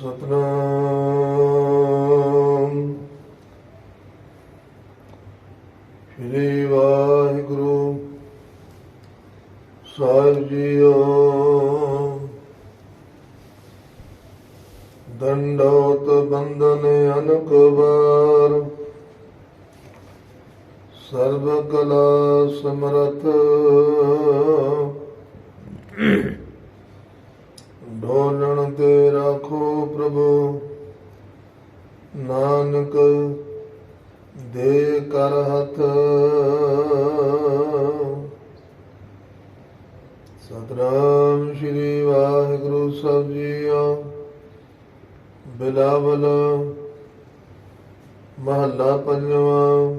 ਸਤਨਾਮ। ਸ੍ਰੀ ਵਾਹਿਗੁਰੂ, ਸਾਹਿਬ ਜੀਓ। ਦੰਡੋਤ ਬੰਧਨ ਅਨਕ ਵਾਰ। ਸਰਬ ਕਲਾ ਸਮਰਥ। ਢੋਲਣ ਤੇ ਰਾਖੋ ਨਾਨਕ ਦੇ ਕਰ ਹੱਥ। ਸਤਨਾਮ ਸ੍ਰੀ ਵਾਹਿਗੁਰੂ ਸਾਹਿਬ ਜੀਓ, ਬਿਲਾਵਲ ਮਹੱਲਾ ਪੰਜਵਾਂ।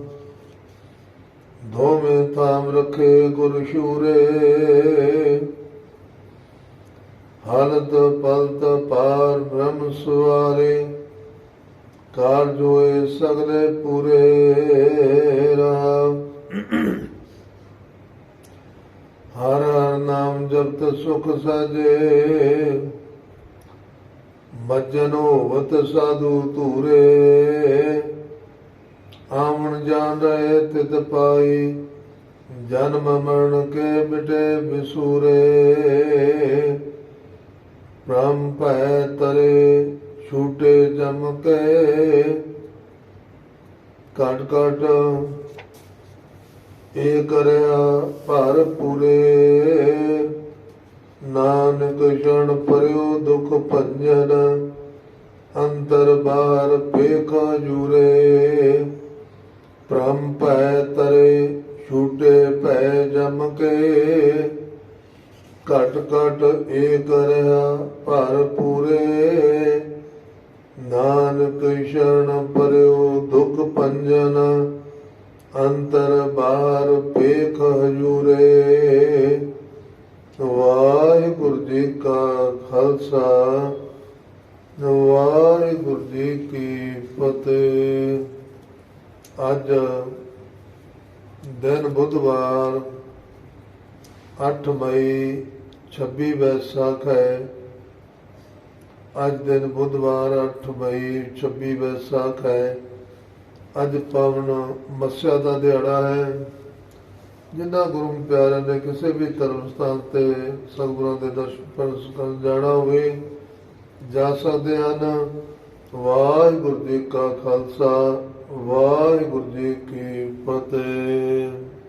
ਧੋਵੇਂ ਥਾਮ ਰਖੇ ਗੁਰ ਸ਼ੂਰੇ ਹਾਲਤ ਪਲਤ ਪਾਰ ਬ੍ਰਹਮ ਸੁਆਰੇ। ਕਾਰਜ ਹੋਏ ਸਗਲੇ ਪੂਰੇ ਰਾਮ। ਹਰ ਹਰ ਨਾਮ ਜਪਤ ਸੁਖ ਸਜੇ। ਮਜਨ ਹੋਵਤ ਸਾਧੂ ਧੂਰੇ। ਆਵਣ ਜਾਣ ਰਹੇ ਤਿਤ ਪਾਈ। ਜਨਮ ਮਰਨ ਕੇ ਮਿਟੇ ਬਿਸੂਰੇ। ਬ੍ਰਹਮ ਭੈ ਤਰੇ। ਛੂਟੇ ਜਮ ਕੇ ਕਟ ਕਟ ਏ ਕਰਿਆ ਭਰ ਪੂਰੇ। ਨਾਨਕ ਜਣ ਪਰਿਓ ਦੁਖ ਭੰਜਨ, ਅੰਤਰ ਬਾਹਰ ਪੇਖਾ ਜੂਰੇ। ਪ੍ਰਮ ਭੈ ਤਰੇ, ਛੂਟੇ ਭੈ ਜਮ ਕੇ। ਘਟ ਘਟ ਏ ਕਰਿਆ ਭਰ ਪੂਰੇ। ਨਾਨਕ ਸ਼ਰਨ ਪਰਿਓ ਦੁਖ ਪੰਜਨ, ਅੰਤਰ ਬਾਹਰ ਪੇਖ ਹਜੂਰੇ। ਵਾਹਿਗੁਰੂ ਜੀ ਕਾ ਖਾਲਸਾ, ਵਾਹਿਗੁਰੂ ਜੀ ਕੀ ਫਤਿਹ। ਅੱਜ ਦਿਨ ਬੁੱਧਵਾਰ 8 ਮਈ 26 ਵੈਸਾਖ। ਹੈ ਅੱਜ ਦਿਨ ਬੁੱਧਵਾਰ 8 ਮਈ 26 ਵੈਸਾਖ ਹੈ। ਅੱਜ ਪਾਵਨ ਮੱਸਿਆ ਦਾ ਦਿਹਾੜਾ ਹੈ। ਜਿਨ੍ਹਾਂ ਗੁਰੂ ਪਿਆਰਿਆਂ ਨੇ ਕਿਸੇ ਵੀ ਧਰਮ ਸਥਾਨ ਤੇ ਸਤਿਗੁਰਾਂ ਦੇ ਦਰਸ਼ਨ ਕਰਨ ਜਾਣਾ ਹੋਵੇ, ਜਾ ਸਕਦੇ ਹਨ। ਵਾਹਿਗੁਰੂ ਜੀ ਕਾ ਖਾਲਸਾ, ਵਾਹਿਗੁਰੂ ਜੀ ਕੀ ਫਤਿਹ।